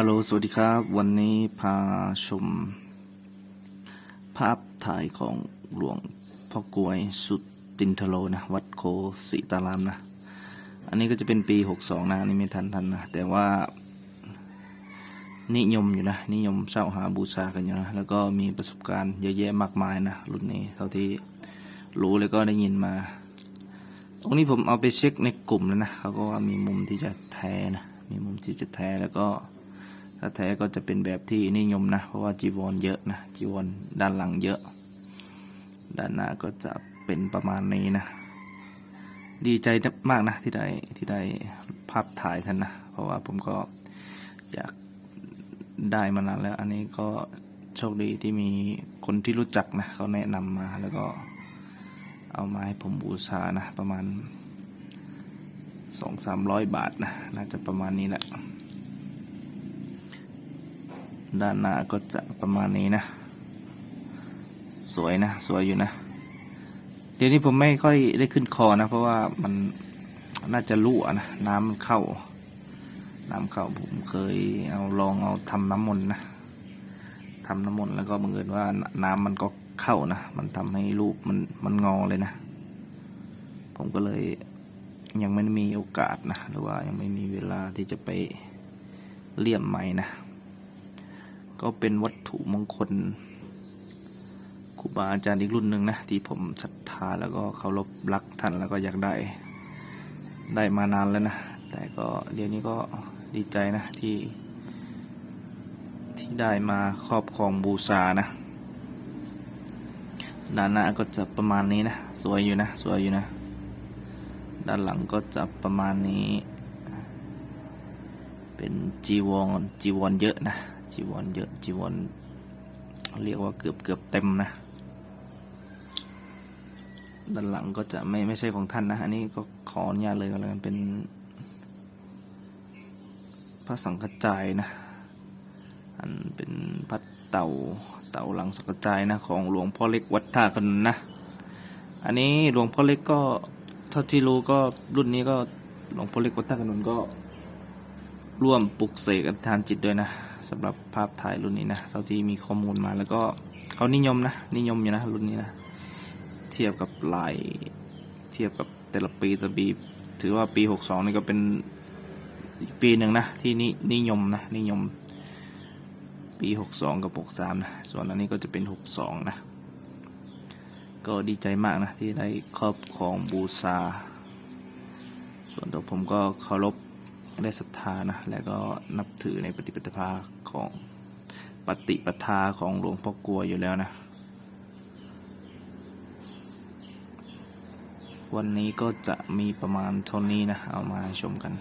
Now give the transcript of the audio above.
ฮัลโหล สวัสดีครับ วันนี้พาชม ภาพถ่ายของหลวงพ่อกวยสุดตินทโลนะ วัดโคสีตารามนะ อันนี้ก็จะเป็นปีหกสองนะนนี่ไม่ทันทันนะ แต่ว่า นิยมอยู่นะ นิยมเช่าหาบูชากันอยู่นะ แล้วก็มีประสบการณ์เยอะแยะมากมายนะ รุ่นนี้เท่าที่รู้แล้วก็ได้ยินมา ตรงนี้ผมเอาไปเช็คในกลุ่มแล้วนะเขาก็ว่ามีมุมที่จะแท้นะ มีมุมที่จะแท้แล้วก็ ถ้าแท้ก็จะเป็นแบบที่นิยมนะ เพราะว่าจีวรเยอะนะ จีวรด้านหลังเยอะ ด้านหน้าก็จะเป็นประมาณนี้นะ ดีใจมากนะที่ได้ที่ได้ภาพถ่ายท่านนะ เพราะว่าผมก็อยากได้มานานแล้ว อันนี้ก็โชคดีที่มีคนที่รู้จักนะเขาแนะนำมาแล้วก็เอามาให้ผมบูชานะ ประมาณสองสามร้อยบาทนะ น่าจะประมาณนี้แหละ ด้านหน้าก็จะประมาณนี้นะ สวยนะ สวยอยู่นะ เดี๋ยวนี้ผมไม่ค่อยได้ขึ้นคอนะ เพราะว่ามันน่าจะรั่วนะ น้ำมันเข้า น้ำเข้าผมเคยเอาลองเอาทำน้ำมนต์นะทำน้ำมนต์แล้วก็บังเอิญว่าน้ำมันก็เข้านะ มันทำให้รูปมันมันงอเลยนะ ผมก็เลยยังไม่มีโอกาสนะ หรือว่ายังไม่มีเวลาที่จะไปเลี่ยมใหม่นะ ก็เป็นวัตถุมงคลครูบาอาจารย์อีกรุ่นหนึ่งนะ ที่ผมศรัทธาแล้วก็เคารพรักท่านแล้วก็อยากได้ ได้มานานแล้วนะ แต่ก็เดี๋ยวนี้ก็ดีใจนะที่ ที่ได้มาครอบครองบูชานะด้านหน้าก็จะประมาณนี้นะ สวยอยู่นะ สวยอยู่นะ ด้านหลังก็จะประมาณนี้ เป็นจีวรจีวรเยอะนะ จีวรเยอะจีวรเรียกว่าเกือบเกือบเต็มนะด้านหลังก็จะไม่ไม่ใช่ของท่านนะ อันนี้ก็ขออนุญาตเลยก็แล้วกันเป็น พระสังฆจายนะ อันเป็นพระเต่าเต่าหลังสังฆจายนะ ของหลวงพ่อเล็กวัดท่าขนุนนะ อันนี้หลวงพ่อเล็กก็เท่าที่รู้ก็รุ่นนี้ก็หลวงพ่อเล็กวัดท่าขนุนก็ ร่วมปลุกเสกอธิษฐานจิตด้วยนะสำหรับภาพถ่ายรุ่นนี้นะเท่าที่มีข้อมูลมาแล้วก็เขานิยมนะ นิยมอยู่นะรุ่นนี้นะเทียบกับลายเทียบกับแต่ละปีแต่ละปีถือว่าปีหกสองนี่ก็เป็นอีกปีหนึ่งนะ ที่นินิยมนะ นิยม ปีหกสองกับหกสามนะ ส่วนอันนี้ก็จะเป็นหกสองนะ ก็ดีใจมากนะ ที่ได้ครอบครองบูชาส่วนตัวผมก็เคารพ ได้ศรัทธานะและก็นับถือในปฏิปทาของปฏิปทาของหลวงพ่อกลัวอยู่แล้วนะ วันนี้ก็จะมีประมาณเท่านี้นะ เอามาชมกัน